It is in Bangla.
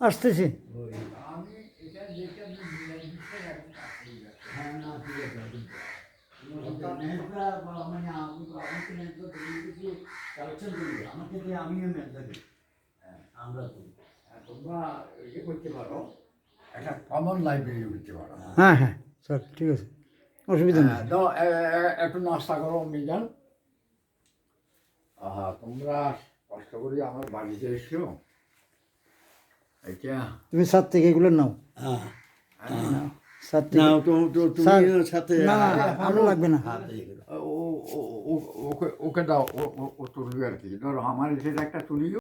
আসতেছি। হ্যাঁ মানে আমিও মেজদা হ্যাঁ আমরা করি। তোমরা ইয়ে করতে পারো। একটা কমন লাইব্রেরি করতে পারো। হ্যাঁ হ্যাঁ স্যার ঠিক আছে। অসুবিধা নেই। হ্যাঁ, একটু নাস্তা করো মিজান। আহা তোমরা করে আমার বাড়িতে এটা তুমি সাত থেকে এগুলো নাও। হ্যাঁ সাত থেকে তো সাথে না না লাগবে না। হাত দিয়ে গেলো ও- ও- ও- ওকে ওকে দাও ও- ও- ও তুলবে আর কি। ধরো আমার এসে একটা তুলিও।